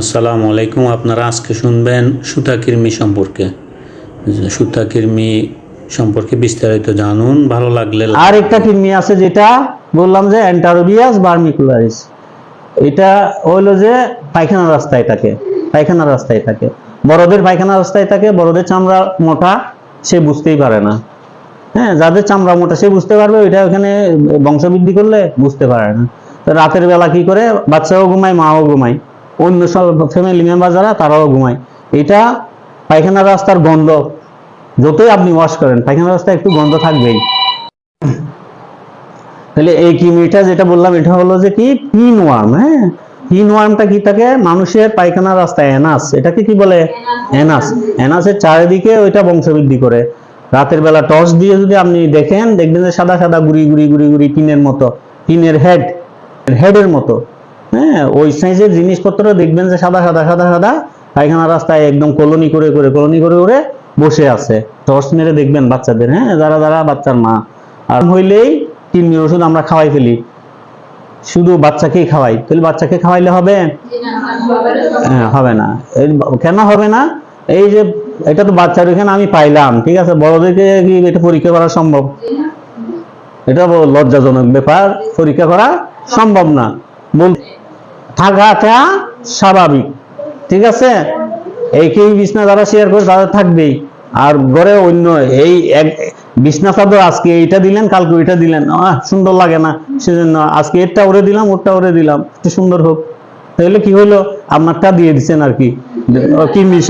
আসসালামু আলাইকুম। আপনারা আজকে শুনবেন সুতা কৃমি সম্পর্কে। সুতা কৃমি সম্পর্কে বিস্তারিত জানুন, ভালো লাগলে আর একটা কৃমি আছে যেটা বললাম যে অ্যান্টারোবিয়াস বার্মিকুলারিস। এটা হইল যে পায়খানা রাস্তায় থাকে, পায়খানা রাস্তায় থাকে। বড়দের পায়খানা রাস্তায় থাকে, বড়দের চামড়া মোটা, সে বুঝতেই পারে না। হ্যাঁ যাদের চামড়া মোটা, সে বুঝতে পারবে, ওইটা ওখানে বংশবৃদ্ধি করলে বুঝতে পারে না। রাতের বেলা কি করে? বাচ্চাও ঘুমায়, মাও ঘুমায়। অন্য সব ফ্যামিলি মেম্বার যারা, তারাও ঘুমায়। এটা পায়খানা রাস্তার গন্ধ। যতই আপনি ওয়াশ করেন, পায়খানা রাস্তায় একটু গন্ধ থাকবেই। তাহলে এই কিমিটা যেটা বললাম, এটা হলো যে কি? পিন ওয়ার্ম হ্যাঁ? পিন ওয়ার্মটা কি থাকে মানুষের পায়খানা রাস্তায় এনাস এটাকে কি বলে? এনাস এনাসের চারিদিকে ওইটা বংশবৃদ্ধি করে। রাতের বেলা টর্চ দিয়ে যদি আপনি দেখেন, দেখবেন যে সাদা সাদা গুড়ি গুড়ি গুড়ি গুড়ি টিনের মতো। টিনের হেড হেডের মতো। হ্যাঁ ওই সাইজের জিনিসপত্র দেখবেন যে সাদা সাদা সাদা সাদা পায়খানা রাস্তায় একদম কলোনি করে করে, কলোনি করে করে বসে আছে। টর্চ মেরে দেখবেন বাচ্চাদের হ্যাঁ যারা যারা বাচ্চার মা। আর হইলেই কিডনির ওষুধ আমরা খাওয়াই ফেলি। শুধু বাচ্চাকেই খাওয়াই। তাহলে বাচ্চাকে খাওয়াইলে হবে? হ্যাঁ হবে না। কেন হবে না? এই যে, এটা তো বাচ্চার এখানে আমি পাইলাম, ঠিক আছে? বড়দেরকে কি এটা পরীক্ষা করা সম্ভব? এটা লজ্জাজনক ব্যাপার। পরীক্ষা করা সম্ভব না। বল থাকাটা স্বাভাবিক, ঠিক আছে? এই কি বিছনা যারা শেয়ার করে তাদের থাকবেই। আর ঘরে অন্য এই এক বিছনা চাদর আজকে এইটা দিলেন, কালকে ওইটা দিলেন। সুন্দর লাগে না সেজন্য আজকে এরটা ওরে দিলাম, ওরটা ওরে দিলাম। একটু সুন্দর হোক। তাহলে কি হলো? আপনারটা দিয়ে দিচ্ছেন আর কি। কিডনি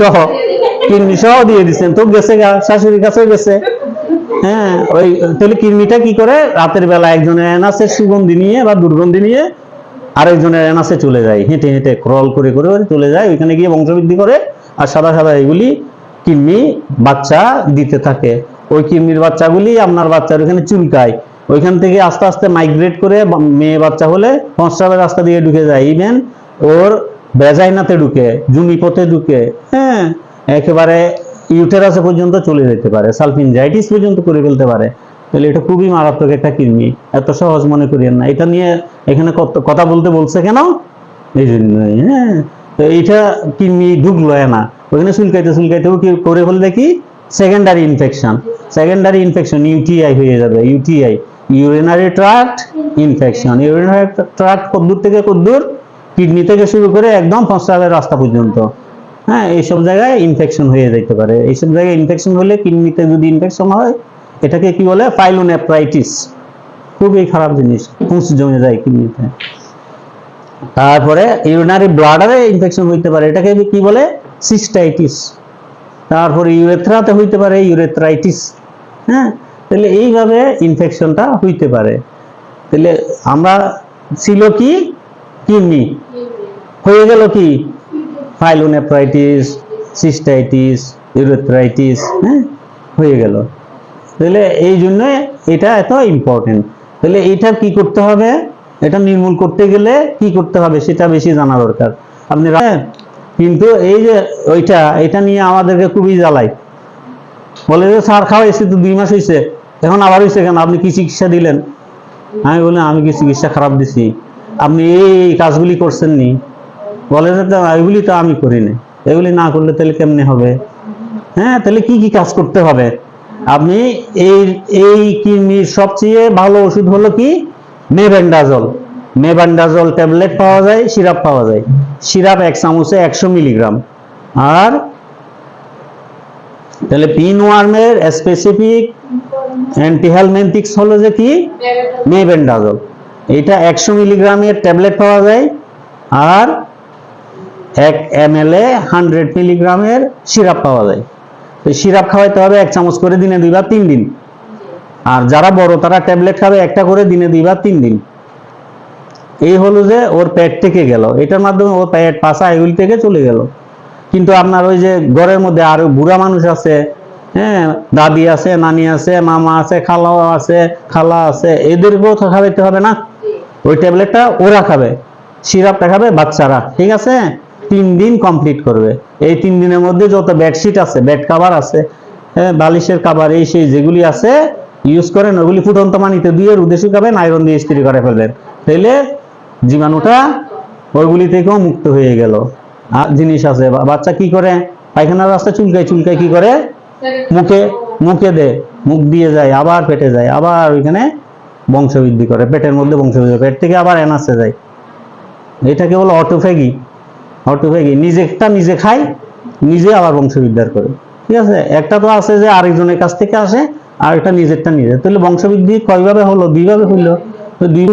সহ। দিয়ে দিচ্ছেন তো গেছে গা, শাশুড়ির কাছেও গেছে। হ্যাঁ ওই তাহলে কিডনিটা কি করে? রাতের বেলা একজনের এনাসের সুগন্ধি নিয়ে বা দুর্গন্ধি নিয়ে আরেকজনের এনাসে চলে যায়, হেঁটে হেঁটে ক্রল করে করে চলে যায়, ওইখানে গিয়ে বংশবৃদ্ধি করে আর সাদা সাদা এগুলি কিডনি বাচ্চা দিতে থাকে। ওই কিডনির বাচ্চাগুলি আপনার বাচ্চার ওইখানে চুলকায়। ওইখান থেকে আস্তে আস্তে মাইগ্রেট করে মেয়ে বাচ্চা হলে পঞ্চাবের রাস্তা দিয়ে ঢুকে যায়। ইভেন ওর বেজাইনাতে ঢুকে জুনিপথে ঢুকে হ্যাঁ একেবারে ইউটেরাসে পর্যন্ত চলে যেতে পারে সালফিনজাইটিস পর্যন্ত করে ফেলতে পারে। তাহলে এটা খুবই মারাত্মক একটা কৃমি। এত সহজ মনে করিয়েন না। এটা নিয়ে এখানে কথা বলতে বলছে কেন? এই জন্যই হ্যাঁ। তো এইটা কৃমি ঢুকলো না। ওখানে চুলকাইতে চুলকাইতে ও কি করে ফেললে কি? Secondary infection secondary infection UTI হয়ে যাবে। UTI urinary tract infection urinary tract কদ্দূর থেকে কদ্দূর কিডনি থেকে শুরু করে একদম প্রস্রাবের রাস্তা পর্যন্ত। হ্যাঁ এইসব জায়গায় ইনফেকশন হয়ে যেতে পারে। এইসব জায়গায় ইনফেকশন হলে কিডনিতে যদি ইনফেকশন হয় এটাকে কি বলে? পাইলোনেফ্রাইটিস খুবই খারাপ জিনিস পুঁজ জমে যায় কিডনিতে। তারপরে ইউরিনারি ব্লাডারে ইনফেকশন হইতে পারে। এটাকে কি বলে? সিস্টাইটিস তারপরে ইউরেথ্রাতে হইতে পারে ইউরেথ্রাইটিস হ্যাঁ? তাহলে এইভাবে ইনফেকশনটা হইতে পারে। তাহলে আমরা ছিল কি? কিডনি। হয়ে গেল কি? ফাইলোনেফ্রাইটিস সিস্টাইটিস ইউরেথ্রাইটিস হ্যাঁ? হয়ে গেল। তাহলে এই জন্য এটা এত ইম্পর্টেন্ট তাহলে এটা কি করতে হবে? এটা নির্মূল করতে গেলে কি করতে হবে সেটা বেশি জানা দরকার। আপনি রা- কিন্তু এই যে ওইটা, এটা নিয়ে আমাদেরকে খুবই জ্বালায়। বলে যে সার খাওয়া এসে তো দুই মাস হয়েছে এখন আবার হয়েছে কেন? আপনি কি চিকিৎসা দিলেন? আমি বললাম আমি কি চিকিৎসা খারাপ দিছি? আপনি এই এই কাজগুলি করছেন নি বলে যে এগুলি তো আমি করিনি। এগুলি না করলে তাহলে কেমনে হবে? হ্যাঁ তাহলে কি কি কাজ করতে হবে? আপনি এই এই কিডনির সবচেয়ে ভালো ওষুধ হলো কি? মেবেন্ডাজল মেবেন্ডাজল ট্যাবলেট পাওয়া যায়, সিরাপ পাওয়া যায়। সিরাপ এক চামচে একশো মিলিগ্রাম। আর তাহলে পিন ওয়ার্মের স্পেসিফিক অ্যান্টিহেলমেন্টিক্স হলো যে কি? মেবেন্ডাজল এটা একশো মিলিগ্রামের ট্যাবলেট পাওয়া যায়। আর এক এম এল এ হান্ড্রেড মিলিগ্রামের সিরাপ পাওয়া যায়। তো সিরাপ খাওয়াইতে হবে, এক চামচ করে দিনে দুইবার তিন দিন। আর যারা বড়, তারা ট্যাবলেট খাবে, একটা করে দিনে দুইবার তিন দিন। এই হলো যে ওর পেট থেকে গেল। এটার মাধ্যমে ওর পেট পাশা এগুলি থেকে চলে গেল। কিন্তু আপনার ওই যে ঘরের মধ্যে আরও বুড়া মানুষ আছে হ্যাঁ দাদি আছে, নানি আছে, মামা আছে, খালাও আছে, খালা আছে, এদেরকেও তো খাওয়াইতে হবে না? ওই ট্যাবলেটটা ওরা খাবে, সিরাপটা খাবে বাচ্চারা। ঠিক আছে? তিন দিন কমপ্লিট করবে। এই তিন দিনের মধ্যে যত বেডশিট আছে বেড কাভার আছে হ্যাঁ বালিশের কাভার এই সেই যেগুলি আছে ইউজ করেন, ওগুলি ফুটন্ত পানিতে দিয়ে রুদে শুকাবেন আয়রন দিয়ে ইস্ত্রি করে ফেলবেন। তাইলে জীবাণুটা ওইগুলি থেকেও মুক্ত হয়ে গেল। জিনিস আছে বাচ্চা কি করে? পায়খানার রাস্তা চুলকায় চুলকায় কি করে? মুখে মুখে দে মুখ দিয়ে যায়, আবার পেটে যায়, আবার ওইখানে বংশবৃদ্ধি করে, পেটের মধ্যে বংশবৃদ্ধি পেট থেকে আবার এনাসে যায়। এটাকে বলে অটোফেগি অটোফেগি নিজেরটা নিজে খায়, নিজে আবার বংশবিদ্যার করে। ঠিক আছে? একটা তো আছে যে আরেকজনের কাছ থেকে আসে আর একটা নিজেরটা নিজে তাহলে বংশবৃদ্ধি কয়ভাবে হলো? দুইভাবে হইল। দুই